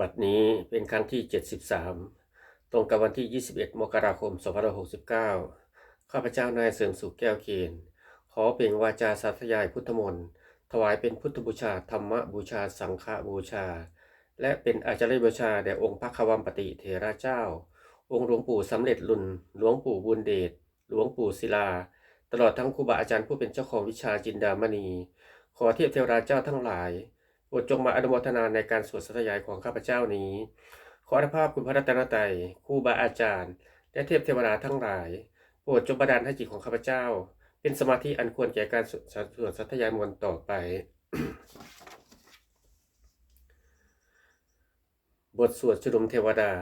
บัดนี้เป็นครั้งที่ 73 ตรงกับวันที่ 21 มกราคม 2569 ข้าพเจ้านายเสริมสุขแก้วเคนขอเปล่งวาจาสาธยายพุทธมนต์ถวายเป็นพุทธบูชาธรรมบูชาสังฆบูชา และเป็นอาจารย์บูชาแด่องค์พระควัมปติเถระเจ้า องค์หลวงปู่สำเร็จลุนหลวงปู่บุญเดชหลวงปู่ศิลา ตลอดทั้งครูบาอาจารย์ผู้เป็นเจ้าของวิชาจินดามณี ขอเทียบเทวราเจ้าทั้งหลาย ดจงมาอนุโมทนาในการสวดสัตยายของข้าพเจ้านี้ ขออนุภาพคุณพระรัตนตรัยครูบาอาจารย์ และเทพเทวดาทั้งหลายโปรดจงประดานให้จิตของข้าพเจ้า เป็นสมาธิอันควรแก่การสวดสวดสัตยายมนต์ต่อไป บทสวดชุดมเทวดา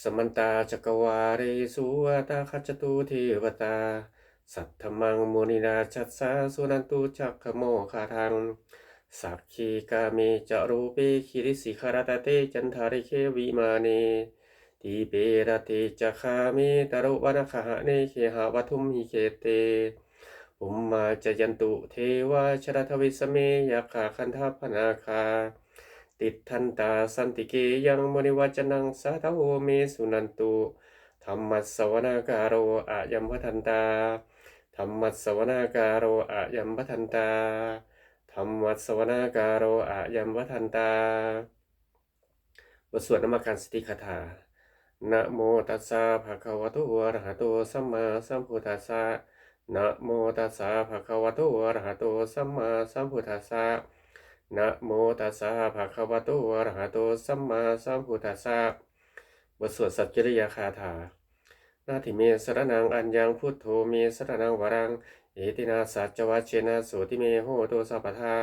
สมันตาจักวาเรสุวตาคัจจตุเทวตา สัทธมังมุนินาชัสสาสุนันตุจักขโมคาทัง สักขีกาเมจะรูเปคิริสิคารตเตจันทาริเควิมาเนทีเปรเตจะคาเมตรุวนาคหะเนเคหาวัทุมหิเคเตปุมมาจะยันตุเทวาชรทวิสเมยาคาคันธพนาคา ติดทันตาสันติเกยังมณิวัจนังสาทโวเมสุนันตุธรรมัสสวนาการโรอะยัมพทันตาธรรมัสสวนาการโรอะยัมพทันตา ธรรมวัสสวนาการโรอะยัมพทันตา บทสวดนมการสติคาถา นะโมตัสสะภะคะวะโตอะระหะโตสัมมาสัมพุทธัสสะ นะโมตัสสะภะคะวะโตอะระหะโตสัมมาสัมพุทธัสสะ นะโมตัสสะภะคะวะโตอะระหะโตสัมมาสัมพุทธัสสะ บทสวดสัจจริยคาถานาทิเมสรนังอัญญังพุทโธเมสรนังวรัง เอตินาสัจวัชเชนะโสติเมโหโตสัพพทา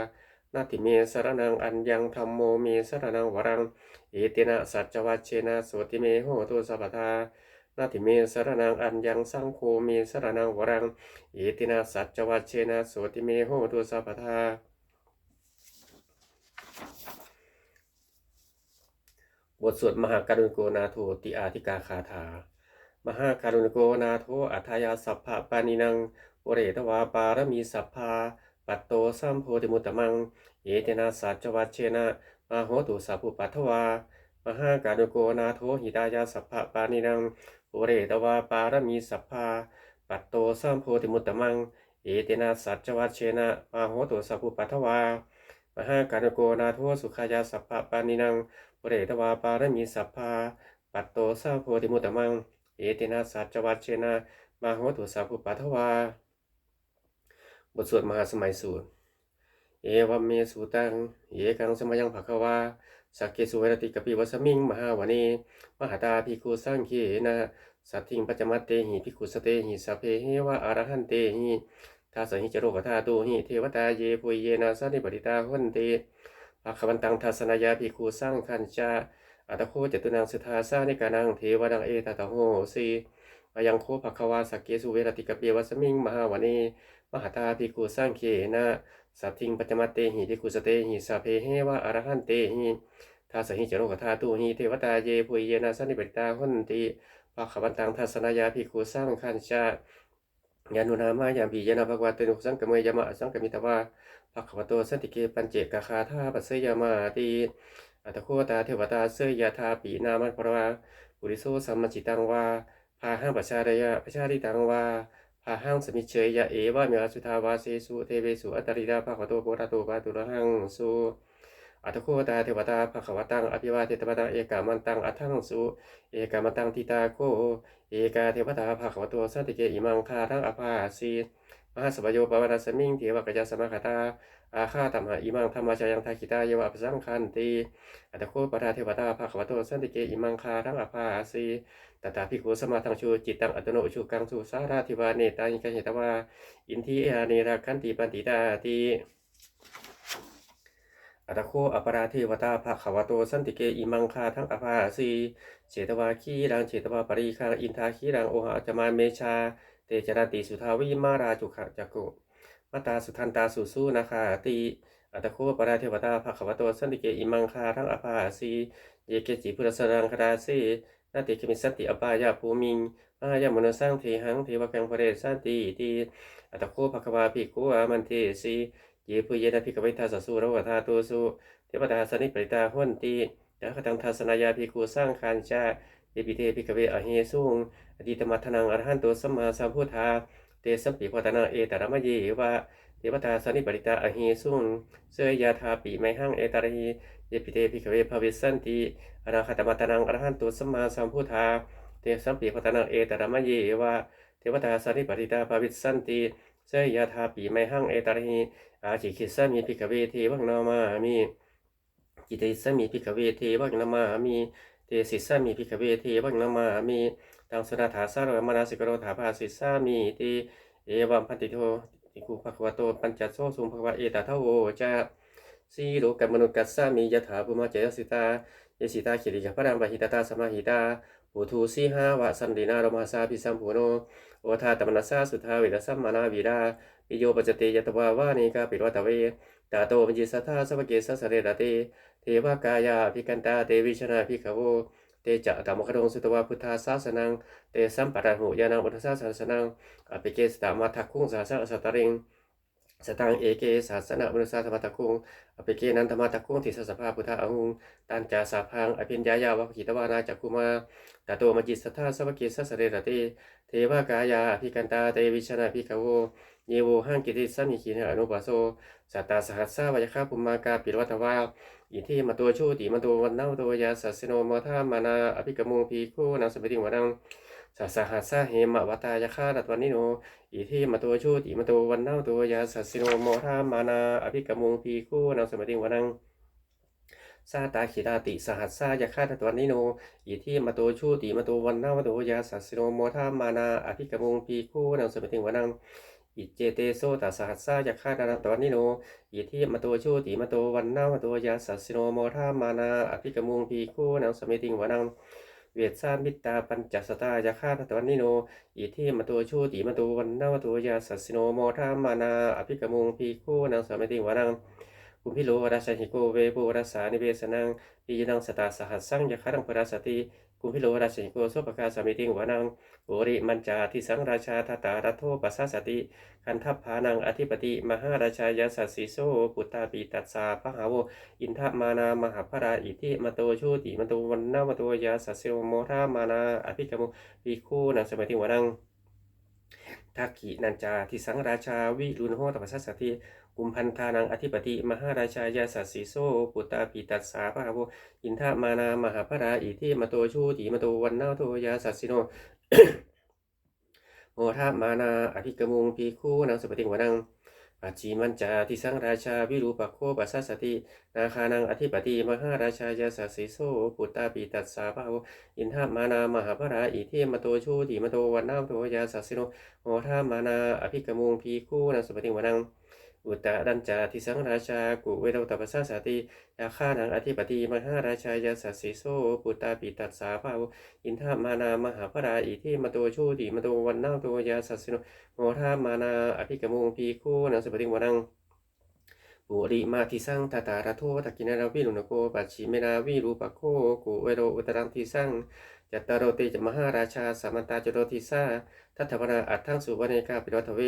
นาทิเมสรนังอัญญังธรรมโมเมสรนังวรัง เอตินาสัจวัชเชนะโสติเมโหโตสัพพทานาทิเมสรนังอัญญังสังโฆเมสรนังวรัง เอตินาสัจวัชเชนะโสติเมโหโตสัพพทาบทสวดมหาการุณโกนาโทติอาธิกาคาถา มหาการุณโกนาโทอัทายาสัพพะปานินัง โอเรตวาปารมีสัพพา ปัตโตสัมโพธิมุตตมังเอเตนะสัจวัชเชนะมาโหตุสัพพุปัทวามหาการุโกนาโทหิตายาสัพพะปานินังโอเรตวาปารมีสัพพา ปัตโตสัมโพธิมุตตมัง เอเตนะสัจวัชเชนะ มาโหตุสัพพุปัทวามหาการุโกนาโทสุขายาสัพพะปานินังปเรตวาปารมีสัพพาปัตโตสาโพธิมุตตมังเอตินาสัจจวัชเชนะมาโหตุสัพพุปัทวา บทสวดมหาสมัยสูตร เอวัมเมสุตังเอกังสมยังภควาสักเกสุเวรติกปิวัสมิงมหาวเนมหาตาภิกขุสังเขนะสัตถิงปัจจมัตเตหิภิกขุสเตหิสัพเพเหวะอรหันเตหิทาสหิจโรกธาตุหิเทวตาเยปุยเยนะสันิปติตาหุนเตภาควันตังทัศนายาภิกขุสร้างคันจาอัตโคจตุนังสุทาสานิกานังเทวดังเอตตะโหสีมายังโคภควาสักเกสุเวรติกปีวัสมิงมหาวเน มหาตาภิกุสร้างเขนะสัตถิงปัจจมัตเตหิภิกุสเตหิสัพเพเหวะอรหันเตหิทาสหิจโรกธาตุหิเทวตาเยปุยเยนะสันนิปิตาหุนติภาควันตังทัศนายาภิกขุสร้างคันจายานุนามายามปียานาภควาเตนุสังกเมยามะสังกมิตวาภะคะวะโตสันติเกปัญเจกคาธาปัสเสยามาติอัตโคตาเทวตาเสยยาธาปีนามันปรวาปุริโสสัมมจิตังวาพาหังปัชชาดยะปัชชาดิตังวา อาหังสมิเชยยะเอวะเมวสุทาวาเสสุเทเวสุอัตตริดาภะคะวโตโพธาโตปาตุระหังสุอัตโคตาเทวตาภะคะวะตังอภิวาเทตมตังเอกามันตังอัทังสุเอกามันตังทิตาโคเอกาเทวตาภะคะวะโตสัตติเกอิมังคาทังอภาสี มหาสบโยปวนาสมิงเทวกัจจสมคตาอาฆาตมหาอิมังธรรมชายังทาคิตาเยวะปสังคันติอัตโคปทาเทวตาภาควโตสันติเกอิมังคาทั้งอภาสีตถาภิกขุสมาทังชูจิตตังอัตโนชูกังสุสาราธิวาเนตายิกันเหตวาอินทีเอเนราคันติปันติตาติอัตโคอปราเทวตาภาควโตสันติเกอิมังคาทั้งอภาสีเจตวาคีรังเจตวาปริคังอินทาคีรังโอหะจมาเมชา จรติสุทาวิมาราจุขจักกุมาตาสุทันตาสุสู้นะคะตีอัตโคปราเทวตาภควโตสันติเกอิมังคาทั้งอภาสีเยเกจิพุทธสรังคราสีนาติคมิสันติอปายาภูมิงมายามนุสร้างเทหังเทวกังพระเรสันติตีอัตโคภควาภิกขุอามันเทสีเยปุเยนะภิกเวทาสสุรวะธาตุสุเทวดาสนิปริตาหุนติยะคตังทัสนายาภิกขุสร้างคานจา เอปิเตภิกเวอเหสุงอดีตมัทนังอรหันตุสัมมาสัมพุทธาเตสัมปิพัตนาเอตระมะเยวะเทวตาสนิปริตาอเหสุงเสยยาธาปิไมหังเอตระหิเอปิเตภิกเวภวิสันติอนาคตมัทนังอรหันตุสัมมาสัมพุทธาเตสัมปิพัตนาเอตระมะเยวะเทวตาสนิปริตาภวิสันติเสยยาธาปิไมหังเอตระหิอาจิคิสามีภิกเวเทวังนามามิกิเตสามีภิกเวเทวังนามามิเต สิสามีภิกเวเทวังนามามิตังสนาถาสารวมนาสิกโรถาภาสิสามีติเอวัมพันติโทติคุภควโตปัญจโสสุภควะเอตาทโวจะสีโลกัมนุกัสสามียถาภูมาเจยสิตาเยสิตาขิริยพระรังบหิตตาสมาหิตาปุถุสีหาวะสันตินารมาสาพิสัมภูโนโอทาตมนัสสาสุทาเวรสัมมานาวีรา ปิโยปัจเตยตวาวานิกาปิรวัตเวตาโตวิจิสัทธาสวเกสัสเรระเตเทวากายาภิกันตาเตวิชนาภิกขโวเตจะตามคดงสุตวาพุทธาสาสนังเตสัมปัตหุยานังพุทธาสาสนังอภิเกสตามาทักคุงสาสะสัตริงสตังเอเกสาสนะมนุสาธรรมทักคุงอภิเกนันธรรมทักคุงทิสสภาพุทธาอหุงตันจาสาพังอภิญญายาวะกิตวานาจักคุมาตาโตมจิตสัทธาสวเกสัสเรระเตเทวากายาภิกันตาเตวิชนาภิกขโว เยโวห้างกิติสัมมิคีเนอนุปัสโสสัตตาสหัสสะวยคาภุมมากาปิรวัตวาอิทิมาตัวชูติมาตัววันนาตัวยาสัสโนมทามานาอภิกมุงพีคูนังสมติวนังสัสสหัสสะเหมะวตายคาดัตวันิโนอิทิมาตัวชูติมาตัววันนาตัวยาสัสโนมทามานาอภิกมุงพีคูนังสมติวนังซาตาขิดาติสหัสสะยาคาดัตวันนิโนอิทิมาตัวชูติมาตัววันนาตัวยาสัสสิโนมทามานาอภิกมุงพีคู่นังสมติวนัง อิเจเตโซตัสหัสสะยาคาดานาตวันนิโน อิทิมาตัวชูติมาตัววันนามาตัวยาสัสสิโนโมทามานาอภิกมุงพีคูนังสมิติงวานังเวทสามิตตาปัญจสตายาคาดาตวันนิโน อิทิมาตัวชูติมาตัววันนามาตัวยาสัสสิโนโมทามานาอภิกมุงพีคูนังสมิติงวานังกุมพิโลวราชหิโกเวปุรัสสานิเวสนังปีนังสตาสหัสสังยาคาดังปราสติ กุมพิโลราชหิโกโสปกาสมิติงวานังโอริมันจาทิสังราชาทตารัตโทปัสสสติคันทัพพานังอธิปติ มหาราชายาสัสสิโซปุตตาปีตัสสาพหาวอินทมานามหาพราอิทิมโตชูติมโตวันนามโตยาสัสสิโมทามานาอภิกรรมปีคูนังสมัยทิวนังทักขินันจาทิสังราชาวิรุณโหตปัสสสติ กุมพันธานังอธิปติมหาราชายาสัสสิโซปุตตาปีตัสสาพหาโวอินทามานามหาพราอิทิมโตชูติมโตวันนาโตยาสัสสิโนโมทามานาอภิกมุงพีคู่นังสุปฏิวนังปัจจิมันจาทิสังราชาวิรูปโคปัสสสตินาคานังอธิปติมหาราชายาสัสสิโสปุตตาปีตัสสาภาวอินทามานามหาพราอิเทมโตชูติมโตวันนาโตยาสัสสิโนโมทามานาอภิกมุงพีคู่นังสุปฏิวนัง อุตตะดัญจาทิสังราชากุเวโรตปัสสสติยาคานังอธิปติมหาราชายาสัสสิโสปุตตาปีตัสสาภาวอินทามานามหาพราอิทิมโตชูติมโตวันนาโตยาสัสสิโนโมทามานาอภิกมุงพีคูนังสปติงวนังปุริมาทิสังตาตาระโทตกินาราวิรุณโกปัจฉิเมนาวิรูปโคกุเวโรอุตรังทิสัง จัตตารโรเตจมหาราชาสามันตาจโรทิสาทัตถวนาอัตถังสุวรรณกาปิรัตเว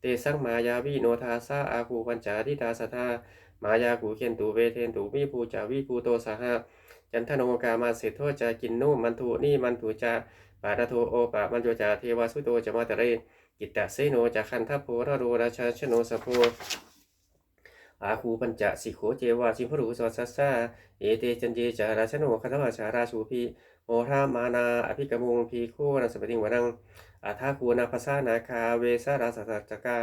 เตสังมายาวิโนทาสาอาคูปัญจาทิตาสทามายากูเคนตูเวเทนตูวิภูจาวิภูโตสหะจันทโนกามาเสโทจากินนุมันทุนี่มันทุจาปาดาโทโอปะมันโยจาเทวาสุโตจะมาตะเรกิตตะเสโนจะคันทัพโพระโรราชาชโนสโพอาคูปัญจสิโขเจวาชิมพรูสวัสสาเอเตจันเจจาราชโนคัตวาชาราชูพี โมทามานา อภิกมุงพีโคนังสปติงวนังอาทาคูนาภาษานาคา เวสาราสัจจกา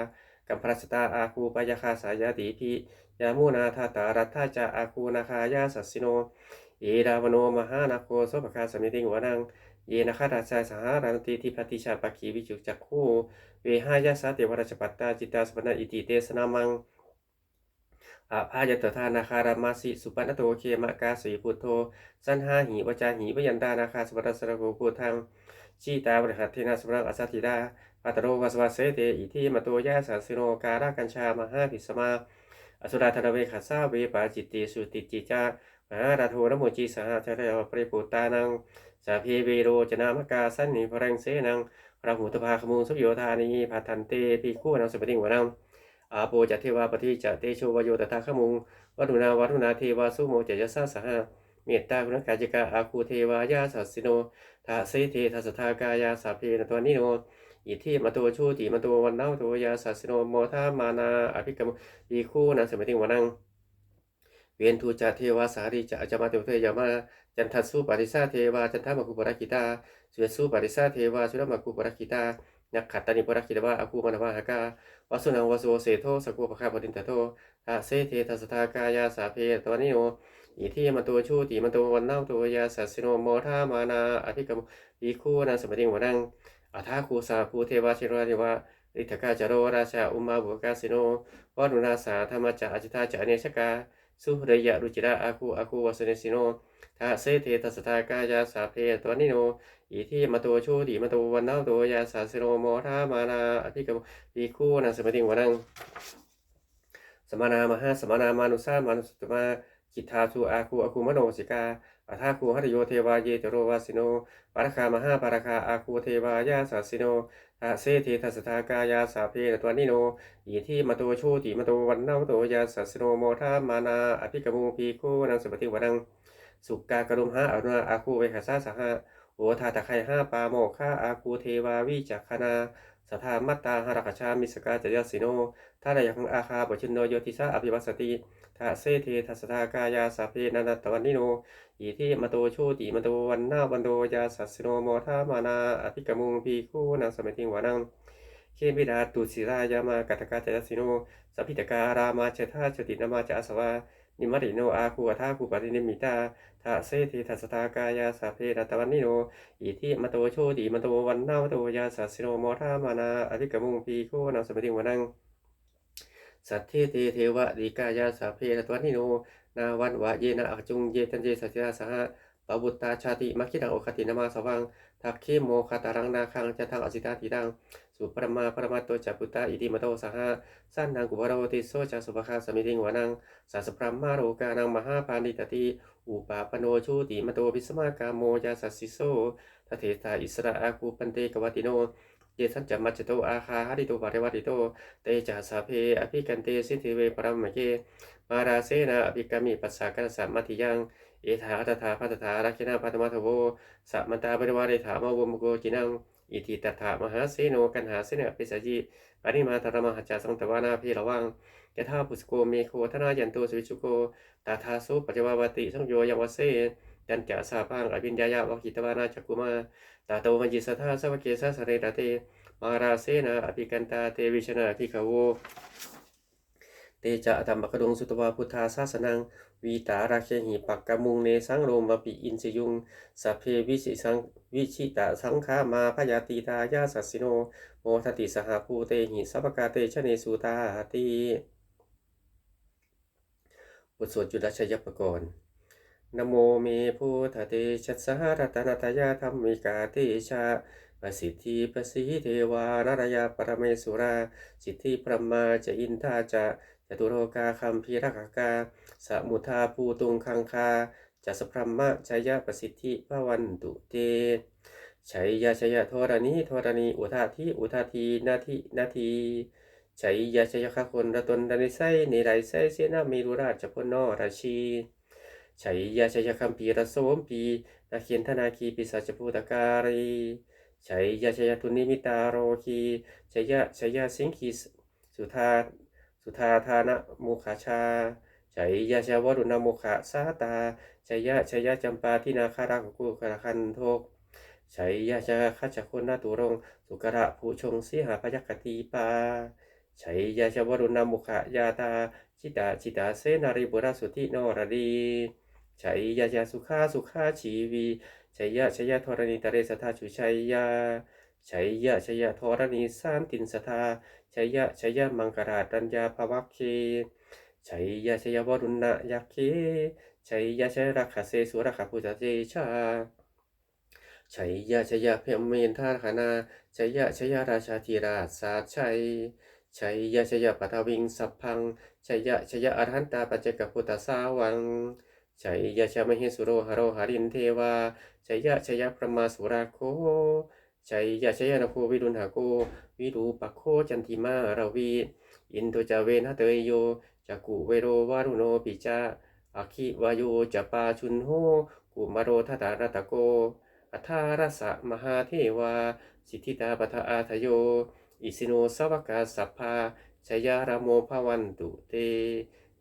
กัมพรัสตาอาคูปยาคาสายาติพียามูนาทาตารัตถาจาอาคูนาคายาสัสสิโนเอดาวโนมหานาโคโสภคาสมิติงวนัง เยนะคาราชาสหารันติทิปติชาปะคีวิจุจักคู่เวหายาสาเทวราชปัตตาจิตตาสปนาอิติเตสนามัง อาพายตถานาคารามาสิสุปันโตเคมะกาสีพุทโธสันหาหีวจาหีวยันตานาคาสวัสสระโกพุทังชีตาบริหัตเทนาสมรังอสัติดาปัตโรวัสวัเสเตอิทิมโตยาสัสสิโนการากัญชามหาภิสมาอสุราธนเวขัสาเวปาจิตติสุติจิจามหาราโทนโมจีสหชาเทวปริปุตตานังสาเพเวโรจนามกาสันนิพรังเสนังราหูตภาขมูสุโยธานีพัทันเตปีคู่นังสุปติงวนัง อาโปจะเทวาปฏิจะเตโชวโยตถาคมุงวัตุนาวัตุนาเทวาสุโมจยสาสหะเมตตาคุณกาจิกาอาคูเทวายาสัสสิโนทาเสเททัสทากายาสาเพนตวนิโนอิทิมาตัวชูติมาตัววันนาตัวยาสัสสิโนโมทามานาอภิกรรมปีคู่นังสมัยติงวนังเวียนทูจะเทวาสารีจะอจมาเทวเทยามาจันทัสสุปาริสาเทวาจันทามาคุปรากิตาสุยสุปาริสาเทวาสุรมาคุปรากิตา นักขัตตานิปรากิตวาอาคูมานวาหากาวสุนังวสุเสโทสกุปะคาปตินตโททาเสเททัสทากายาสาเพตวนิโนอิทิมาตัวชูติมาตัววันเน่าตัวยาสัสโนโมทามานาอภิกรรมปีคู่นังสมติงวนังอัฐาคูสาภูเทวาชิราเทวาฤทธกาจโรราชาอุมาบุกาสิโนวารุณาสาธรรมจะอจิตาจะเนชกา สุเรยะรุจิระอาคูอาคูวาสเนสิโนทาเสเททัสทากายาสาเพตวนิโนอิทิมาตัวชูดีมาตัววันนาตัวยาสาสโนโมทามานาอภิกรรมปีคู่นังสมัยติงวันังสมานามหาสมานามานุสามานุสตมาจิตทาสุอาคูอาคูมโนสิกา อัฏฐาคูหัตโยเทวาเยตโรวาสิโนปารคามหาปารคาอาคูเทวายาสาสิโนทาเสเททัสทากายาสาเพตัวนิโนอิทิมาโตโชติมาโตวันนาโตยาสัสโนโมทามานาอภิกรรมูปีโคนังสุปฏิวันังสุกากรุมหาอรุอาคูเวหาสาสหะโอทาตะไคห้าปาโมฆาอาคูเทวาวิจักขณาสถามัตตาหรคชามิสกาจยสิโนทาดายังอาคาปชินโนโยติสาอภิวัสติ ทาเซเททัสทากายาสาเพนันตวันนิโนอิทิมาโตโชติมาโตวันนาวันโตยาสัสโนโมทามานาอภิกรรมูปีโคนังสมัยติงวานังเคมิดาตุสิรายามากัตกาจยสิโนสัพพิตการามาเชธาชตินามาจาสวานิมริโนอาคูอัทาคูปรินิมิตาทาเซติทัสตากายาสาเพรตวันนิโนอิทิมโตโชติมโตวันนาวโตยาสัสโนโมทามานาอธิกมุงปีโคนังสมติงวนัง สัทเทเทเทวะดีกายาสาเพรตวันนิโน นาวันวะเยนะอจุงเยตันเยสัจจาสหะปบุตตาชาติมัคคิดังโอคตินามาสวังทักขิโมคาตารังนาคังจะทังอสิตาติดังสุปรมาปรมาโตจัปุตตาอิติมโตสหะสั้นนังกุวารวติโสจัสุภคาสมิติงวานังสัสพรมมาโรกานังมหาปานิตติอุปาปโนชูติมโตวิสมากาโมยาสัสสิโสทเทตาอิสระอาคูปันเตกวติโน เยสัจจมัจจโตอาคาหริโตปาริวัติโต เตจาสาเพอภิกันเตสิทธิเวปรมเกมาราเสนาอภิกามิปัสสากัสสะมัติยัง เอถาอัตถาพัตถารักขินาพัตมัทโวสัมมันตาบริวารเรถามาวมโกจินังอิทิตถามหาเสโนกันหาเสนเปสจิปริมาตรมหาจาสังตวานาพีระวังยะธาปุสโกเมโคธนายันโตสวิชุโกตาทาสุปัจจวาวติสังโยยังวเสยันจะสาพังอภิญญายาวกิตวานาจักกุมา ตาโตมัญญิสทาสวเกสสเรตเตมาราเสนาอภิกันตาเตวิชนาภิกขโวเตจะธรรมกดงสุตวาพุทธาสาสนังวีตาราเคหิปักกมุงเนสังโรมปิอินสยุงสัพเพวิสิสังวิชิตาสังขามาพยาติตายาสัสสิโนโมทติสหภูเตหิสัพพกาเตชะเนสุตาติบทสวดจุลชัยปกรณ์ นโมเมพุทธเตชัสหรัตนัตยาธรรมิกาเตชะประสิทธิประสิเทวานารยาปรเมสุรา สิทธิพระมาจะอินทาจะจตุโรกาคัมพีรักกาสมุทาภูตุงคังคาจัสพรหมะชัยยะประสิทธิพระวันตุเตชัยยะชัยยะโทรณีโทรณีอุทาทิอุทาทีนาทินาทีชัยยะชัยยะขคนระตนดนิไซในไรไซเสนามีรุราชพนนราชี ชัยยะชัยยะคัมพีรสโสมปีนาเคียนธนาคีปิสัจภูตการีชัยยะชัยยะทุนิมิตาโรคีชัยยะชัยยะสิงคีสุธาสุธาธานะมุขาชาชัยยะชาวรุณมุขะสาตาชัยยะชัยยะจำปาทินาคารักกุกระคันโทกชัยยะชาคัจคนนาตุรงสุกระผู้ชงสีหาพยัคตีปาชัยยะชาวรุณมุขะยาตา จิตาจิตาเสนาริบุราสุติโนรดี ชัยยะชาสุขาสุขาชีวีชัยยะชัยยะธรณีตเรสทาชุชัยยะชัยยะชัยยะธรณีสานตินสทาชัยยะชัยยะมังกราดัญญาภวัคเคชัยยะชัยยะวรุณะยักเคชัยยะชัยรักขเสสุรักขพุทธเจชาชัยยะชัยยะเพมเมนทาคณาชัยยะชัยยะราชาธีราชสาชัยชัยยะชัยยะปัทวิงสัพพังชัยยะชัยยะอรหันตาปัจเจกพุทธสาวัง ชัยยะชามเหสุโรหโรหารินเทวาชัยยะชัยยะพระมาสุราโคชัยยะชัยยะนโควิรุณหาโกวิรูปโคจันติมาราวี อินโทจเวนะเตยโยจักุเวโรวารุโนปิจาอาคิวายโยจะปาชุนโหกุมารโรทตารตะโกอัทารสะมหาเทวา สิทธิตาปทะอาทโย อิสิโนสวกาสัพพาชยารโมภวันตุเต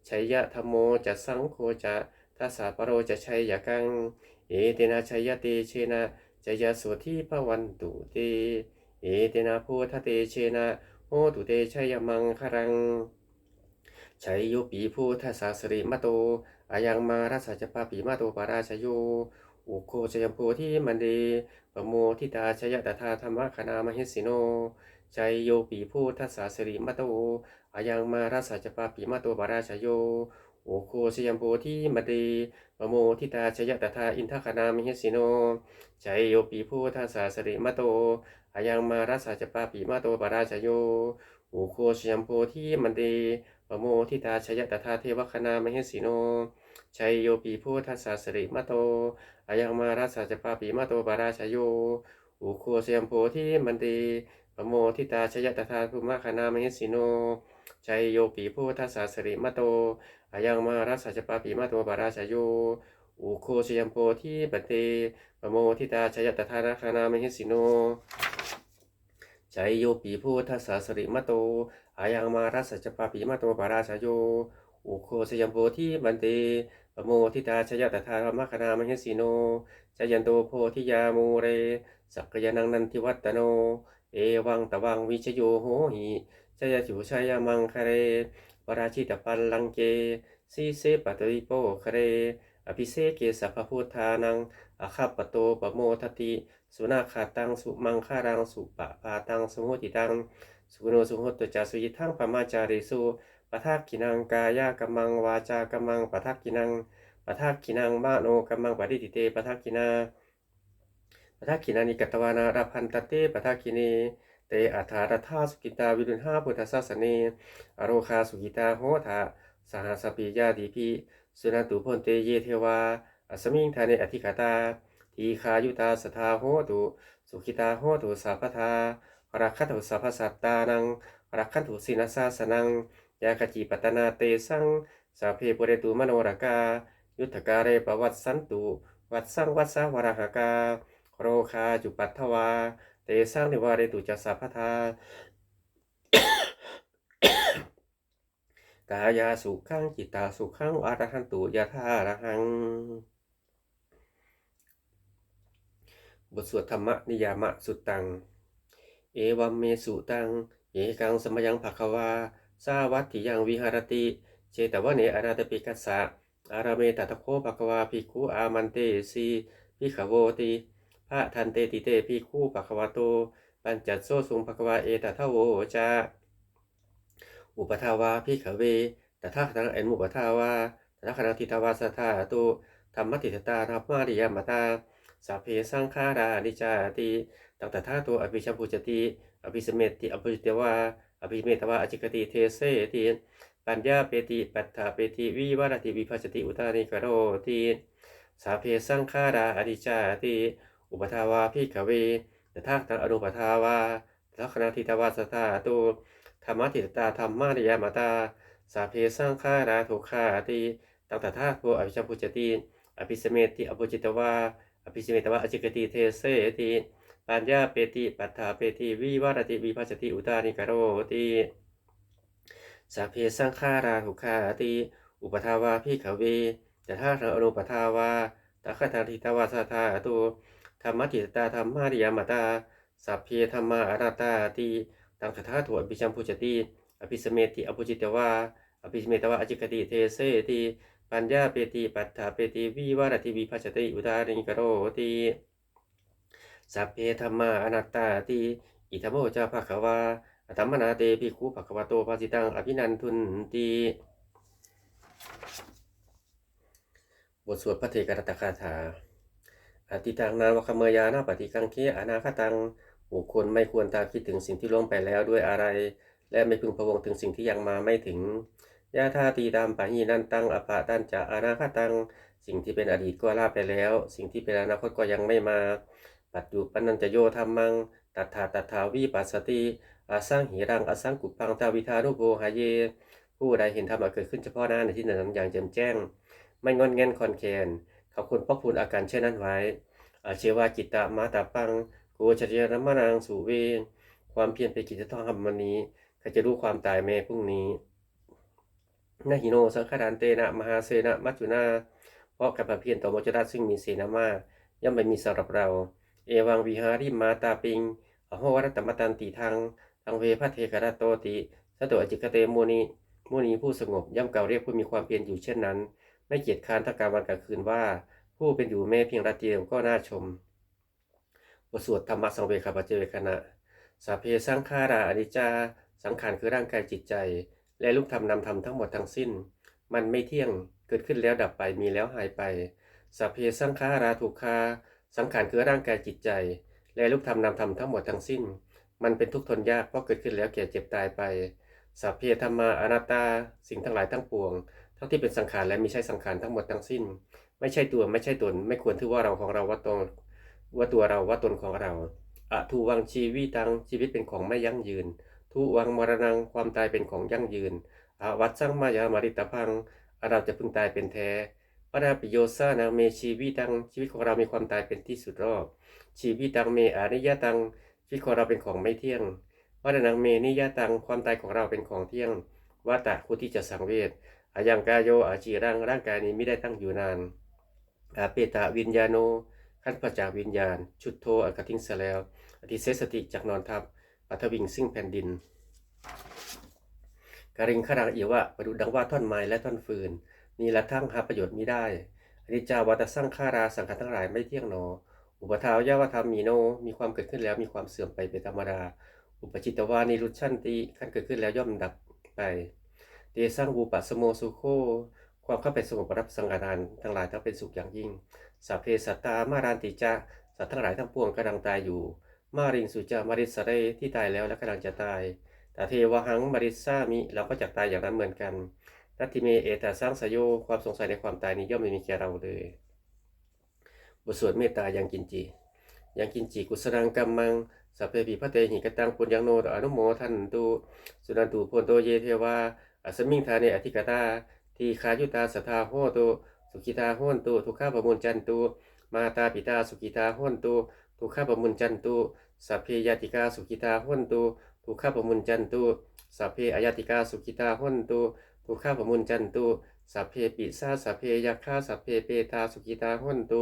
ชัยยะธรรมโมจะสังโฆจะ ทัสสะปโรจะชัยยะกัง เอเตนะชัยยะเตเชนะจยะโสทิภวันตุเต เอเตนะโพธเตเชนะโหตุเตชัยมังครังชัยโยปีพุทธสาสริมะโตอายังมารัสจะปาปีมาโตปาราชโยอุโคชยมโพธิมันเดปโมทิตาชยตถาธรรมคณามหิสิโนชัยโยปีพุทธสาสริมะโตอายังมารัสจะปาปีมาโตปาราชโย โอโคชยมโพธิมันเดปโมทิตาชยตถาอินทคณามหิสิโนชัยโยปีพุทธสาสริมะโตอายังมารัสสะจปาปีมาโตปาราชโยโอโคชยมโพธิมันเดปโมทิตาชยตถาเทวคณามหิสิโนชัยโยปีพุทธสาสริมะโตอายังมารัสสะจปาปีมาโตปาราชโย อุโคเสยมโพธิมันตีปโมทิตาชยตถาภูมะคณามหิสิโน ชัยโยปีพุทธสาสริมะโตอายังมารัสะจปาปีมาโตปาราชโยอุโคเสยมโพธิมันตีปโมทิตาชยตถาคณามหิสิโนชัยโยปีพุทธสาสริมะโตอายังมารัสะจปาปีมาโตปาราชโยอุโคสยมโพธิมันเตปโมทิตาชยตถารมคณามหิสิโนชยันโตโพธิยามูเร สักยานังนันทิวัตโน เอวังตะวังวิชโยโหหิชยจุชยมังคะเรปราชิตปัลลังเกสีเสปตริโปคะเรอภิเศเกสัพพพุทธานังอาคาปโตปโมทติ สุนาคาตังสุมังคารังสุปะปาตังสุโหติตัง สุโนสุโหตจาสุยิทังปมาจาริสุปะทักกินังกายากมังวาจากมังปะทักกินังปะทักกินังมโนกมังปฏิติเตปะทักกินา ปทักกินานิกัตวานาราพันตเตปทักกิเนเตอัฏฐารธาสุกิตาวิรุณหาพุทธศาสเนอโรคาสุกิตาโหทะสหสปิยาดีพิสุนันตุพนเตเยเทวาอัสมิงทาเนอธิคาตาทีคายุตาสทาโหตุสุขิตาโหตุสัพพทารักขัตุสัพพสัตตานังรักขันตุสินาสาสนังยากจิปัตนาเตสังสัพเพปุเรตุมโนรกา ยุทธการเรปวัตสันตุ วัดสังวัดสาวรหกา โรคาจุปัตถวา เตสังนิวาเรตุจัสสัพพทากายาสุขังจิตตาสุขังอรหันตุยะธาระหัง บทสวดธรรมนิยามะสุตตัง เอวัมเมสุตัง เอกังสมยังภควาสาวัตถิยังวิหารติ เจตวะเนอนาตปิกัสสะ อาราเมตตะโคภควาภิกขุอามันเตสีภิกขโวติ พระทันเตติเตภิกขุภควาโต ปัญจโซสุงภควาเอตทะโวจาอุปทาวาภิขเวแตถาคตังเอ็นมุปทาวาแตถาคตังทิตาวาสทาตุธรรมติตตาธรรมาริยมตาสัพเพสังขารานิจาติตังตถาตัวอภิชมพุจติอภิสเมติอภิจิตวาอภิเมตวาอจิกติเทเสติปัญญาเปติปัฏฐาเปติวิวารติวิภัชติอุตานิกโรติสัพเพสังขาราอนิจจาติ อุปทาวาภิกขเวตถาคตังอนุปทาวาตถาคตังทิตาวาสทาตุธรรมติตตาธรรมาริยมตาสัพเพสังขาราทุกขาติตังตถาตัวอภิชัมพุจติอภิสเมติอภิจิตวาอภิสเมตวะอจิกติเทเสติปัญญาเปติปัฏฐาเปติวิวารติวิภัชติอุตานิกโรติสัพเพสังขาราทุกขาติอุปทาวาภิกขเวตถาคตังอนุปทาวาตถาคตังทิตาวาสทาตุ ธรรมติตาธรรมาริยมตาสัพเพธรรมาอนัตตาติตังตถาถวอภิชัมพุจติอภิสเมติอภิจิตวาอภิสเมตวะอจิกติเทเสติปัญญาเปติปัฏฐาเปติวิวารติวิภัชติอุตานิกโรติสัพเพธรรมาอนัตตาติอิทัมโมจาภควาอัตมมนาเตภิกขุภควโตภาสิตังอภินันทุนติบทสวดพระเทกรัตคาถา อติตังนาวคเมยานาปฏิกังเคอนาคตังบุคคลไม่ควรตามคิดถึงสิ่งที่ล่วงไปแล้วด้วยอะไร และไม่พึงพะวงถึงสิ่งที่ยังมาไม่ถึงยาธาตีตามปะหีนันตังอปะตันจะอนาคตัง สิ่งที่เป็นอดีตก็ลาไปแล้ว สิ่งที่เป็นอนาคตก็ยังไม่มา ปัจจุปันนันจะโยธรรมัง ตัทธาตัทธาวิปัสสติอาสังหิรังอสังกุปังตาวิธานุโภหาเย ผู้ใดเห็นธรรมเกิดขึ้นเฉพาะหน้าในที่นั้นอย่างแจ่มแจ้ง ไม่งอนแงนคอนแคน ขอบคุณพระคุณอาการเช่นนั้นไว้ อาเชวาจิตตามาตาปังโกจริยรมนางสุเวความเพียรเป็นกิจต้องทำวันนี้ใครจะรู้ความตายแม่พรุ่งนี้นาหิโนสังฆานเตนะมหาเสนะมัจจุนาเพราะกับเพียรต่อโมจรัสซึ่งมีเสนามากย่อมไม่มีสำหรับเรา เอวังวิหาริมาตาปิงอโหวรตมตันติทางทางเวพระเทกรโตติสตุอจิกเตมุนีมุนีผู้สงบย่อมเก่าเรียกผู้มีความเพียรอยู่เช่นนั้น ไม่เกียจค้านทั้งกลางวันกลางคืนว่า ผู้เป็นอยู่แม้เพียงราตรีเดียวก็น่าชมบทสวดธรรมะสังเวคาปเจเวคณะสัพเพสังขาราอนิจจา สังขารคือร่างกายจิตใจ และลูกธรรมนำธรรมทั้งหมดทั้งสิ้น มันไม่เที่ยงเกิดขึ้นแล้วดับไปมีแล้วหายไปสัพเพสังขาราทุกขาสังขารคือร่างกายจิตใจ และลูกธรรมนำธรรมทั้งหมดทั้งสิ้น มันเป็นทุกข์ทนยากเพราะเกิดขึ้นแล้วแก่เจ็บตายไปสัพเพธรรมาอนัตตา สิ่งทั้งหลายทั้งปวง ทั้งที่เป็นสังขารและม่ใช่สังขารทั้งหมดทั้งสิ้น ไม่ใช่ตัวไม่ใช่ตน ไม่ควรถือว่าเราของเราว่าตนว่าตัวเราว่าตนของเราอะทูวังชีวิตังชีวิตเป็นของไม่ยั่งยืนทุวังมรณังความตายเป็นของยั่งยืนอาวัตสังมายามาริตพังอาเราจะพึงตายเป็นแท้ปนาปิโยซานาเมชีวิตังชีวิตของเรามีความตายเป็นที่สุดรอบชีวิตังเมอานิยตังชีวิตของเราเป็นของไม่เที่ยงวัฏนังเมนิยตังความตายของเราเป็นของเที่ยงวัตะคุที่จะสังเวช อายังกายโยอาจีรังร่างกายนี้ไม่ได้ตั้งอยู่นาน อาเปตะวิญญาโน ขั้นพระจากวิญญาณ ชุดโทอากทิ้งเสแล้วอธิเสสติจากนอนทับปัทวิงซึ่งแผ่นดินการิงขรังเอียวะประดุดดังว่าท่อนไม้และท่อนฟืนนี่ละทั้งหาประโยชน์มิได้อนิจจาวัตสังขาราสังขารทั้งหลายไม่เที่ยงหนอ อุปทาวยาวธรรมมีโน มีความเกิดขึ้นแล้วมีความเสื่อมไปเป็นธรรมดา อุปจิตวานิรุชันติขั้นเกิดขึ้นแล้วย่อมดับไป เตสร้างบูปะสโมสุโค ความเข้าไปสงบรับสังขารทั้งหลายทั้งเป็นสุขอย่างยิ่ง สัพเพสัตตามารันติจะสัตว์ทั้งหลายทั้งปวงกำลังตายอยู่ มาริงสุจามาริสเรที่ตายแล้วและกำลังจะตายแต่เทวหังมาริซามิเราก็จะตายอย่างนั้นเหมือนกันนัตติเมเอตาสร้างสยโยความสงสัยในความตายนี้ย่อมไม่มีแก่เราเลยบทสวดเมตตายังกินจียังกินจีกุศลังกัมมังสัพเพปิพระเตหิกตังปุญญังโนตอนุโมทันตุสุนันตุพนโตเยเทวา อัสมิงทาเนอธิกตาทีคายุตาสัทธาโหตุสุขิตาโหนตุทุกข้าปมุนจันตุมาตาปิตาสุขิตาโหนตุทุกข้าปมุนจันตุสัพเพยติกาสุขิตาโหนตุทุกข้าปมุนจันตุสัพเพอายติกาสุขิตาโหนตุทุกข้าปมุนจันตุสัพเพปิสาสัพเพยักขาสัพเพเปตาสุขิตาโหนตุ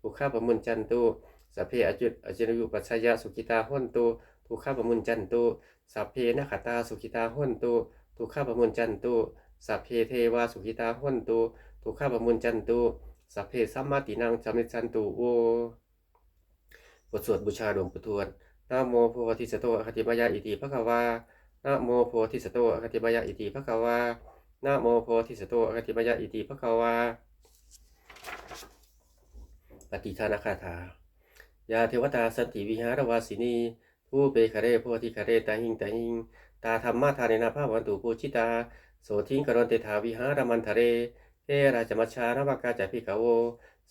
ทุกข้าปมุนจันตุสัพเพอจุตอจินยุปัชยะสุขิตาโหนตุทุกข้าปมุนจันตุสัพเพนัขตาสุขิตาโหนตุ ทุกข้าปมุนจันตุสัพเพเทวาสุขิตาโหนตุทุกข้าปมุนจันตุสัพเพสัมมาตินังจามิจันตุโอบทสวดบูชาหลวงปู่ทวดนะโมโพธิสัตว์อคติมายาอิติภะคะวานะโมโพธิสัตว์อคติมายาอิติภะคะวานะโมโพธิสัตว์อคติมายาอิติภะคะวาปฏิทานคาถายาเทวตาสันติวิหารวาสินีผู้เปคาเรโพธิคาเรตาหิงตาหิง ตาธรรมะทานินาภาวันตุปูชิตา โสทิงกรณเตถาวิหารมันทะเรเทราจมัชชานวากาจพิกาโว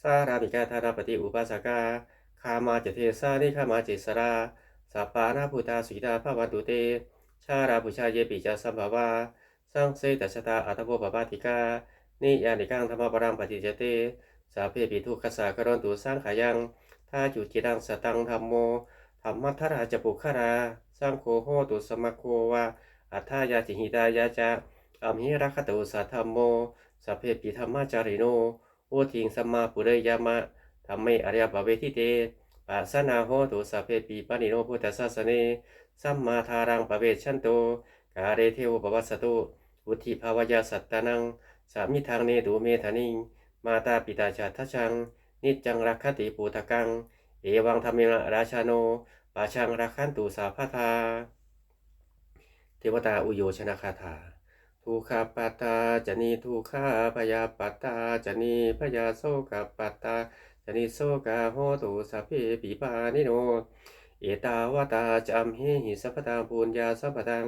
สารามิกาธานาปฏิอุปาสกาคามาเจเทสานิคามาเจสราสัปปานาภูตาสุขิตาภาวันตุเต ชาราภูชาเยปิจาสัมภาวาสังเสตชตาอัตโภปปาติกา นิยานิกังธรรมปรังปฏิเจเต สาเพปิทุกขสากรณตุสร้างขายังท่าจุจิดังสตังธรรมโมธรรมัทราจปุคารา สร้างโคโหตุสมะโควาอัฏฐายาจิหิตายาจะอัมหิรัคตุสัทธรรมโมสัพเพปิธรรมจาริโนโอทิงสัมมาปุเรยามะธรรมเมอริยบาเวทิเตปัสนาโหตุสัพเพปิปานิโนพุทธศาสเนสัมมาทารังปเวชันโตกาเรเทวปวัสตุอุทิภาวยาสัตตานังสามิทางเนตุเมธานิงมาตาปิตาชาทัชัง นิจจังรักขติปูตะกัง เอวังธรรมิราชาโน ปาชังรักขันตุสาพาทา เทวตาอุโยชนะคาถาทุขาปัตตาจนีทุขาพยาปัตตาจนีพยาโสกปัตตาจนีโสกาโหตุสัพเพปิปานิโน เอตาวตาจัมหิหิสัพพตังปุญญาสัพพตัง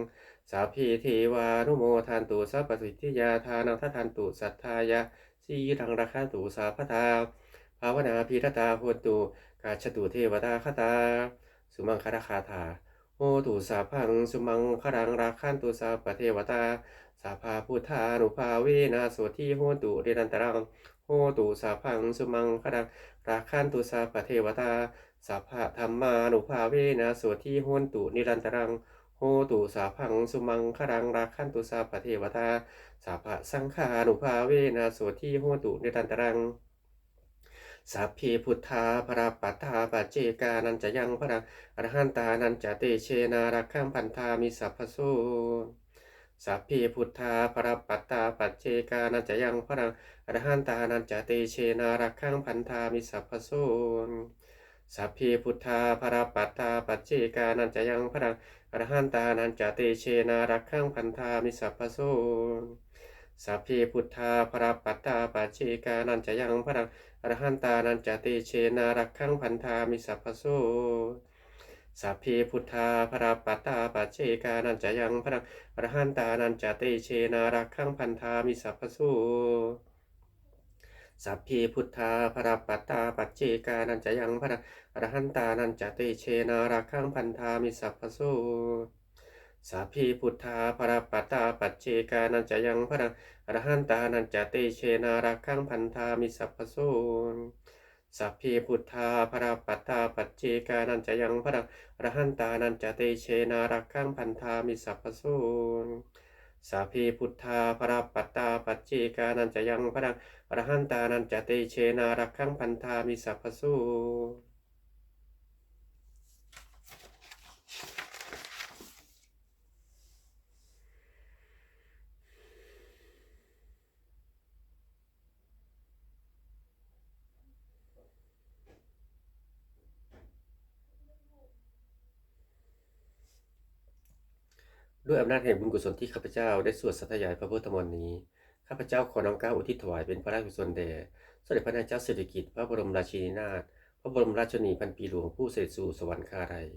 สัพพิเทวานุโมทันตุสัพสิทธิยาทานังทัทันตุสัทธายาสีทังรักขันตุสาพทาภาวนาพีรตาโหตุกาชตุเทวตาคตา สุมังคารคาถาโหตุสาพังสุมังคารังราคันตุสาปเทวตาสาภาพุทธานุภาเวนะโสทิโหตุเดนันตรังโหตุสาพังสุมังคารังราคันตุสาปเทวตาสาภาธรรมานุภาเวนะโสทิโหตุนิรันตรังโหตุสาพังสุมังคารังราคันตุสาปเทวตาสาภาสังฆานุภาเวนะโสทิโหตุนิรันตรัง สัพพิพุทธาพระปัตตาปัจเจกานันจะยังพระอรหันตานันจะเตเชนารักขังพันธามิสัพพโสสัพพิพุทธาพระปัตตาปัจเจกานันจะยังพระอรหันตานันจะเตเชนารักขังพันธามิสัพพโสสัพพิพุทธาพระปัตตาปัจเจกานันจะยังพระอรหันตานันจะเตเชนารักขังพันธามิสัพพโสสัพพิพุทธาพระปัตตาปัจเจกานันจะยังพระ รหันตานันจะเตเชนารักขังพันธามิสัพพโสสัพพิพุทธาพระปัตตาปัจเจกานันจะยังพระอรหันตานันจะเตเชนารักขังพันธามิสัพพโสสัพพิพุทธาพระปัตตาปัจเจกานันจะยังพระอรหันตานันจะเตเชนารักขังพันธามิสัพพโสสัพพิพุทธาพระปัตตาปัจเจกานันจะยังพระ อรหันตานันจะเตเชนารักขังพันธามิสัพพโสสัพพิพุทธาพระปัตตาปัจเจกานันจะยังพระอรหันตานันจะเตเชนารักขังพันธามิสัพพโสสัพพิพุทธาพระปัตตาปัจเจกานันจะยังพระอรหันตานันจะเตเชนารักขังพันธามิสัพพโส ด้วยอำนาจแห่งบุญกุศลที่ข้าพเจ้าได้สวดสัตยายพระพุทธมนต์นี้ ข้าพเจ้าขอน้อมเกล้าอุทิศถวายเป็นพระราชกุศลแด่สมเด็จพระนางเจ้าสิริกิติ์พระบรมราชินีนาถ พระบรมราชชนีพันปีหลวงผู้เสด็จสู่สวรรคาลัย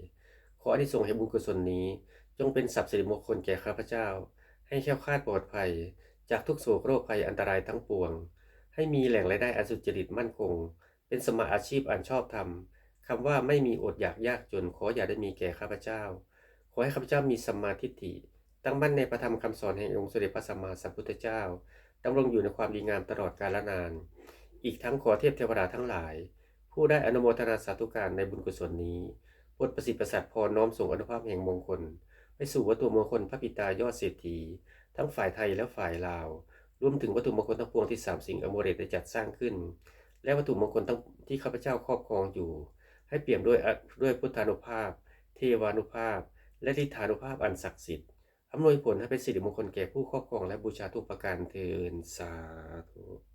ขออานิสงส์แห่งบุญกุศลนี้ จงเป็นสัพสิริมงคลแก่ข้าพเจ้า ให้แคล้วคลาดปลอดภัย จากทุกโศกโรคภัยอันตรายทั้งปวง ให้มีแหล่งรายได้อันสุจริตมั่นคง เป็นสมมาอาชีพอันชอบธรรมคำว่าไม่มีอดอยากยากจนขออย่าได้มีแก่ข้าพเจ้า อให้ข้าพเจ้ามีสัมมาทิฏฐิ ตั้งมั่นในพระธรรมคำสอนแห่งองค์สมเด็จพระสัมมาสัมพุทธเจ้าดำรงอยู่ในความดีงามตลอดกาลนาน อีกทั้งขอเทพเทวดาทั้งหลาย ผู้ได้อนุโมทนาสาธุการในบุญกุศลนี้โปรดประสิทธิ์ประสาทพรน้อมส่งอนุภาพแห่งมงคล ไปสู่วัตถุมงคลพระปิตายอดเศรษฐี ทั้งฝ่ายไทยและฝ่ายลาว รวมถึงวัตถุมงคลทั้งปวงที่สามสิ่งอโมเรตได้จัดสร้างขึ้น และวัตถุมงคลทั้งที่ข้าพเจ้าครอบครองอยู่ ให้เปี่ยมด้วยด้วยพุทธานุภาพ เทวานุภาพ และฤทธานุภาพอันศักดิ์สิทธิ์อำนวยผลให้เป็นสิริมงคลแก่ผู้ครอบครองและบูชาทุกประการเทินสาธุ